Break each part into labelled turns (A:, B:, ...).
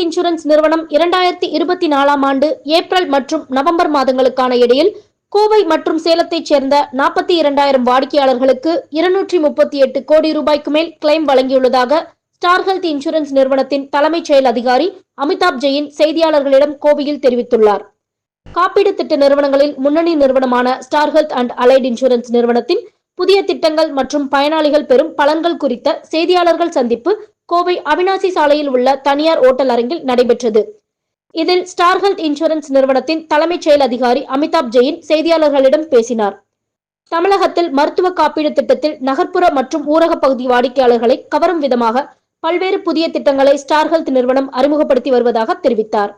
A: Health insurance நிறுவனம் இரண்டாயிரத்தி இருபத்தி நாலாம் ஆண்டு ஏப்ரல் மற்றும் நவம்பர் மாதங்களுக்கான இடையில் கோவை மற்றும் சேலத்தைச் சேர்ந்த நாற்பத்தி இரண்டாயிரம் வாடிக்கையாளர்களுக்கு இருநூற்றி முப்பத்தி எட்டு கோடி ரூபாய்க்கு மேல் கிளைம் வழங்கியுள்ளதாக ஸ்டார் ஹெல்த் இன்சூரன்ஸ் நிறுவனத்தின் தலைமைச் செயல் அதிகாரி அமிதாப் ஜெயின் செய்தியாளர்களிடம் கோவையில் தெரிவித்துள்ளார். காப்பீடு திட்ட நிறுவனங்களில் முன்னணி நிறுவனமான Star Health and Allied Insurance நிறுவனத்தின் புதிய திட்டங்கள் மற்றும் பயனாளிகள் பெறும் பலன்கள் குறித்த செய்தியாளர்கள் சந்திப்பு கோவை அவினாசி சாலையில் உள்ள தனியார் ஓட்டல் அரங்கில் நடைபெற்றது. இதில் ஸ்டார் ஹெல்த் இன்சூரன்ஸ் நிறுவனத்தின் தலைமைச் செயல் அதிகாரி அமிதாப் ஜெயின் செய்தியாளர்களிடம் பேசினார். தமிழகத்தில் மருத்துவ காப்பீடு திட்டத்தில் நகர்ப்புற மற்றும் ஊரக பகுதி வாடிக்கையாளர்களை கவரும் விதமாக பல்வேறு புதிய திட்டங்களை ஸ்டார் ஹெல்த் நிறுவனம் அறிமுகப்படுத்தி வருவதாக தெரிவித்தார்.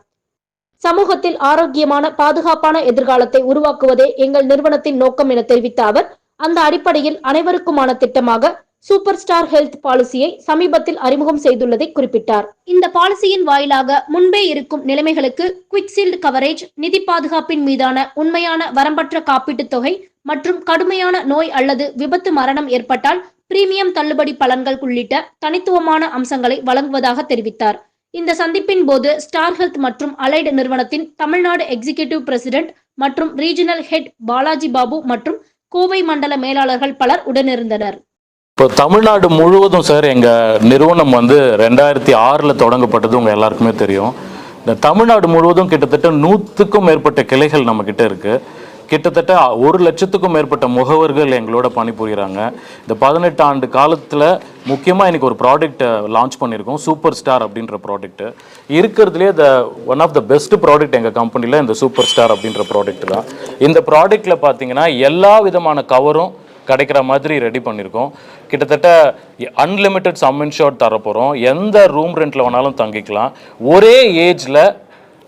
A: சமூகத்தில் ஆரோக்கியமான பாதுகாப்பான எதிர்காலத்தை உருவாக்குவதே எங்கள் நிறுவனத்தின் நோக்கம் என தெரிவித்த அவர் அந்த அடிப்படையில் அனைவருக்குமான திட்டமாக சூப்பர் ஸ்டார் ஹெல்த் பாலிசியை சமீபத்தில் அறிமுகம் செய்துள்ளதை குறிப்பிட்டார். இந்த பாலிசியின் வாயிலாக முன்பே இருக்கும் நிலைமைகளுக்கு குவிக்சீல்டு கவரேஜ் நிதி பாதுகாப்பின் மீதான உண்மையான வரம்பற்ற காப்பீட்டுத் தொகை மற்றும் கடுமையான நோய் அல்லது விபத்து மரணம் ஏற்பட்டால் பிரீமியம் தள்ளுபடி பலன்கள் உள்ளிட்ட தனித்துவமான அம்சங்களை வழங்குவதாக தெரிவித்தார். இந்த சந்திப்பின் போது ஸ்டார் ஹெல்த் மற்றும் அலைடு நிறுவனத்தின் தமிழ்நாடு எக்ஸிகியூட்டிவ் பிரசிடென்ட் மற்றும் ரீஜனல் ஹெட் பாலாஜி பாபு மற்றும் கோவை மண்டல மேலாளர்கள் பலர் உடனிருந்தனர்.
B: இப்போ தமிழ்நாடு முழுவதும் சார் எங்கள் நிறுவனம் வந்து ரெண்டாயிரத்தி ஆறில் தொடங்கப்பட்டது உங்கள் எல்லாருக்குமே தெரியும். இந்த தமிழ்நாடு முழுவதும் கிட்டத்தட்ட நூற்றுக்கும் மேற்பட்ட கிளைகள் நம்மக்கிட்ட இருக்குது கிட்டத்தட்ட ஒரு லட்சத்துக்கும் மேற்பட்ட முகவர்கள் எங்களோட பணிபுரிகிறாங்க இந்த பதினெட்டு ஆண்டு காலத்தில் முக்கியமாக இன்றைக்கி ஒரு ப்ராடக்ட்டை லான்ச் பண்ணியிருக்கோம் சூப்பர் ஸ்டார் அப்படின்ற ப்ராடக்ட்டு இருக்கிறதுலே the one of the best product எங்கள் கம்பெனியில் இந்த சூப்பர் ஸ்டார் அப்படின்ற ப்ராடக்ட் தான். இந்த ப்ராடக்ட்டில் பார்த்தீங்கன்னா எல்லா விதமான கவரும் கிடைக்கிற மாதிரி ரெடி பண்ணியிருக்கோம் கிட்டத்தட்ட அன்லிமிட்டெட் சம் இன்ஷோர்ட் தரப்போகிறோம் எந்த ரூம் ரெண்ட்டில் வேணாலும் தங்கிக்கலாம். ஒரே ஏஜில்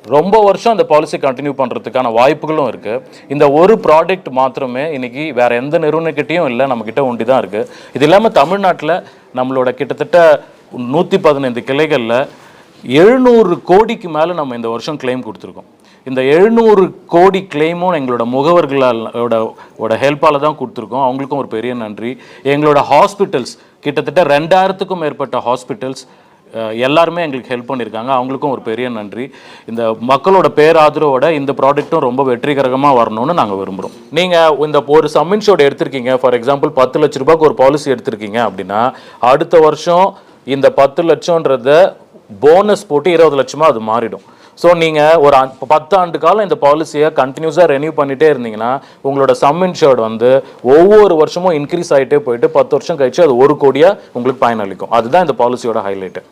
B: ரொம்ப வருஷம் அந்த பாலிசி கண்டினியூ பண்ணுறதுக்கான வாய்ப்புகளும் இருக்குது இந்த ஒரு ப்ராடக்ட் மாத்திரமே இன்றைக்கி வேறு எந்த நிறுவனக்கிட்டையும் இல்லை நம்மக்கிட்ட ஒண்டி தான் இருக்குது இது இல்லாமல் தமிழ்நாட்டில் நம்மளோட கிட்டத்தட்ட நூற்றி பதினைந்து கிளைகளில் எழுநூறு கோடிக்கு மேலே நம்ம இந்த வருஷம் கிளைம் கொடுத்துருக்கோம். இந்த எழுநூறு கோடி கிளைமும் எங்களோட முகவர்களோட ஓட ஹெல்ப்பால் தான் கொடுத்துருக்கோம். அவங்களுக்கும் ஒரு பெரிய நன்றி. எங்களோட ஹாஸ்பிட்டல்ஸ் கிட்டத்தட்ட ரெண்டாயிரத்துக்கும் மேற்பட்ட ஹாஸ்பிட்டல்ஸ் எல்லாருமே எங்களுக்கு ஹெல்ப் பண்ணியிருக்காங்க. அவங்களுக்கும் ஒரு பெரிய நன்றி. இந்த மக்களோட பேராதரவோட இந்த ப்ராடக்ட்டும் ரொம்ப வெற்றிகரமாக வரணும்னு நாங்கள் விரும்புகிறோம் நீங்கள் இந்த ஒரு சம்மின்ஷோட எடுத்திருக்கீங்க. ஃபார் எக்ஸாம்பிள் பத்து லட்ச ரூபாய்க்கு ஒரு பாலிசி எடுத்திருக்கீங்க அப்படின்னா அடுத்த வருஷம் இந்த பத்து லட்சன்றத போனஸ் போட்டு இருபது லட்சமாக அது மாறிடும். ஸோ நீங்கள் ஒரு அ- பத்து ஆண்டு காலம் இந்த பாலிசியை கண்டினியூஸாக ரெனியூ பண்ணிட்டே இருந்தீங்கன்னா உங்களோட சம் இன்ஷர்ட் வந்து ஒவ்வொரு வருஷமும் இன்க்ரீஸ் ஆகிட்டே போயிட்டு பத்து வருஷம் கழிச்சு அது ஒரு கோடியாக உங்களுக்கு பயனளிக்கும். அதுதான் இந்த பாலிசியோட ஹைலைட்டு